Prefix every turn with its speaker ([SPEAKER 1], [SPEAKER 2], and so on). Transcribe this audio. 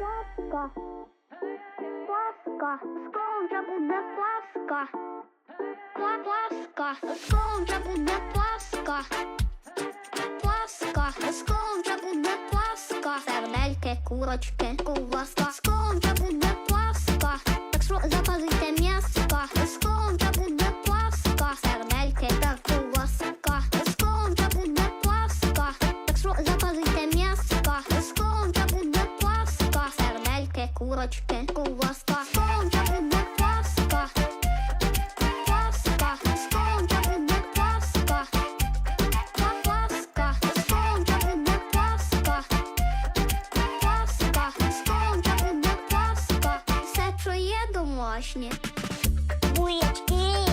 [SPEAKER 1] Паска. Паска. Скоро вже буде Паска. Паска. Скоро вже буде Паска. Паска. Скоро вже буде Паска. Сердельки, курочки, ковбаска. Скоро вже буде курочки, Скоро вже буде Паска. Паска. Вже буде Паска. Паска, сконча буде паска. Паска, паска. Все, що є домашнє. Буєчки.